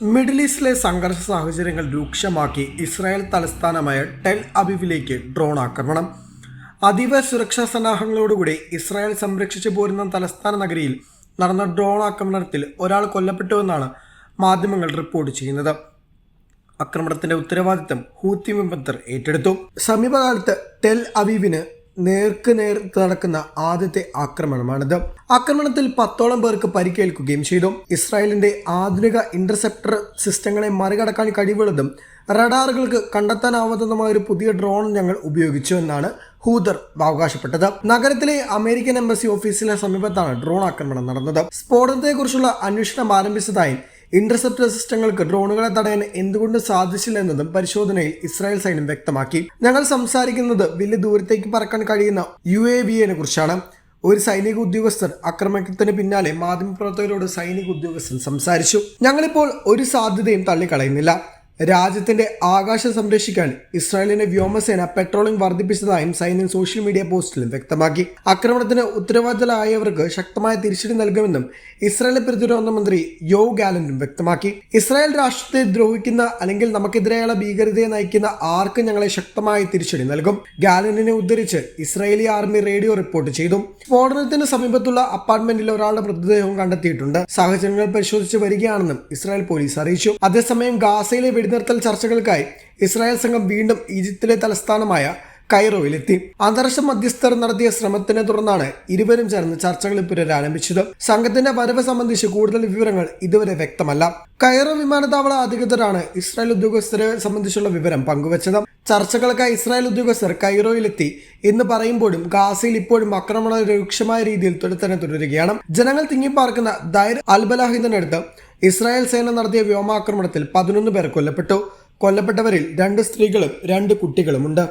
Middle ഈസ്റ്റിലെ സംഘർഷ സാഹചര്യങ്ങൾ രൂക്ഷമാക്കി ഇസ്രായേൽ തലസ്ഥാനമായ ടെൽ അബിബിലേക്ക് ഡ്രോൺ ആക്രമണം. അതീവ സുരക്ഷാ സന്നാഹങ്ങളോടുകൂടി ഇസ്രായേൽ സംരക്ഷിച്ചു പോരുന്ന തലസ്ഥാന നഗരിയിൽ നടന്ന ഡ്രോൺ ആക്രമണത്തിൽ ഒരാൾ കൊല്ലപ്പെട്ടുവെന്നാണ് മാധ്യമങ്ങൾ റിപ്പോർട്ട് ചെയ്യുന്നത്. ആക്രമണത്തിന്റെ ഉത്തരവാദിത്തം ഹൂത്തി വിമന്തർ ഏറ്റെടുത്തു. സമീപകാലത്ത് ടെൽ അവീവിന് നേർക്ക് നേർ നടക്കുന്ന ആദ്യത്തെ ആക്രമണമാണിത്. ആക്രമണത്തിൽ പത്തോളം പേർക്ക് പരിക്കേൽക്കുകയും ചെയ്തു. ഇസ്രായേലിന്റെ ആധുനിക ഇന്റർസെപ്റ്റർ സിസ്റ്റങ്ങളെ മറികടക്കാൻ കഴിവുള്ളതും റഡാറുകൾക്ക് കണ്ടെത്താനാവാത്തതുമായ ഒരു പുതിയ ഡ്രോൺ ഞങ്ങൾ ഉപയോഗിച്ചു എന്നാണ് ഹൂദർ അവകാശപ്പെട്ടത്. നഗരത്തിലെ അമേരിക്കൻ എംബസി ഓഫീസിന് സമീപത്താണ് ഡ്രോൺ ആക്രമണം നടന്നത്. സ്ഫോടനത്തെക്കുറിച്ചുള്ള അന്വേഷണം ആരംഭിച്ചതായും ഇന്റർസെപ്റ്റർ സിസ്റ്റങ്ങൾക്ക് ഡ്രോണുകളെ തടയാൻ എന്തുകൊണ്ട് സാധിച്ചില്ല എന്നതും പരിശോധനയിൽ ഇസ്രായേൽ സൈന്യം വ്യക്തമാക്കി. ഞങ്ങൾ സംസാരിക്കുന്നത് വലിയ ദൂരത്തേക്ക് പറക്കാൻ കഴിയുന്ന യു എ വിയെ കുറിച്ചാണ്. ഒരു സൈനിക ഉദ്യോഗസ്ഥർ ആക്രമണത്തിന് പിന്നാലെ മാധ്യമപ്രവർത്തകരോട് സൈനിക ഉദ്യോഗസ്ഥൻ സംസാരിച്ചു. ഞങ്ങളിപ്പോൾ ഒരു സാധ്യതയും തള്ളിക്കളയുന്നില്ല. രാജ്യത്തിന്റെ ആകാശം സംരക്ഷിക്കാൻ ഇസ്രായേലിന്റെ വ്യോമസേന പെട്രോളിംഗ് വർദ്ധിപ്പിച്ചതായും സൈന്യം സോഷ്യൽ മീഡിയ പോസ്റ്റിലും വ്യക്തമാക്കി. ആക്രമണത്തിന് ഉത്തരവാദിത്തരായവർക്ക് ശക്തമായ തിരിച്ചടി നൽകുമെന്നും ഇസ്രായേൽ പ്രതിരോധ മന്ത്രി യോ ഗാലന്റും വ്യക്തമാക്കി. ഇസ്രായേൽ രാഷ്ട്രത്തെ ദ്രോഹിക്കുന്ന അല്ലെങ്കിൽ നമുക്കെതിരെയുള്ള ഭീകരതയെ നയിക്കുന്ന ആർക്കും ഞങ്ങളെ ശക്തമായ തിരിച്ചടി നൽകും? ഗാലനെ ഉദ്ധരിച്ച് ഇസ്രായേലി ആർമി റേഡിയോ റിപ്പോർട്ട് ചെയ്തു. സ്ഫോടനത്തിന് സമീപത്തുള്ള അപ്പാർട്ട്മെന്റിൽ ഒരാളുടെ മൃതദേഹവും കണ്ടെത്തിയിട്ടുണ്ട്. സാഹചര്യങ്ങൾ പരിശോധിച്ച് വരികയാണെന്നും ഇസ്രായേൽ പോലീസ് അറിയിച്ചു. അതേസമയം ഗാസയിലെ വെടിനിർത്തൽ ചർച്ചകൾക്കായി ഇസ്രായേൽ സംഘം വീണ്ടും ഈജിപ്തിലെ തലസ്ഥാനമായ കൈറോയിലെത്തി. അന്താരാഷ്ട്ര മധ്യസ്ഥർ നടത്തിയ ശ്രമത്തിനെ തുടർന്നാണ് ഇരുവരും ചേർന്ന് ചർച്ചകൾ പുനരാരംഭിച്ചത് സംഘത്തിന്റെ വരവ് സംബന്ധിച്ച് കൂടുതൽ വിവരങ്ങൾ ഇതുവരെ വ്യക്തമല്ല. കൈറോ വിമാനത്താവള അധികൃതരാണ് ഇസ്രായേൽ ഉദ്യോഗസ്ഥരെ സംബന്ധിച്ചുള്ള വിവരം പങ്കുവച്ചത്. ചർച്ചകൾക്കായി ഇസ്രായേൽ ഉദ്യോഗസ്ഥർ കൈറോയിലെത്തി എന്ന് പറയുമ്പോഴും ഗാസയിൽ ഇപ്പോഴും ആക്രമണം രൂക്ഷമായ രീതിയിൽ തുടർത്തന്നെ തുടരുകയാണ്. ജനങ്ങൾ തിങ്ങിപ്പാർക്കുന്ന ദൈർ അൽബലാഹിദിനടുത്ത് ഇസ്രായേൽ സേന നടത്തിയ വ്യോമാക്രമണത്തിൽ പതിനൊന്ന് പേർ കൊല്ലപ്പെട്ടു. കൊല്ലപ്പെട്ടവരിൽ രണ്ട് സ്ത്രീകളും രണ്ട് കുട്ടികളുമുണ്ട്.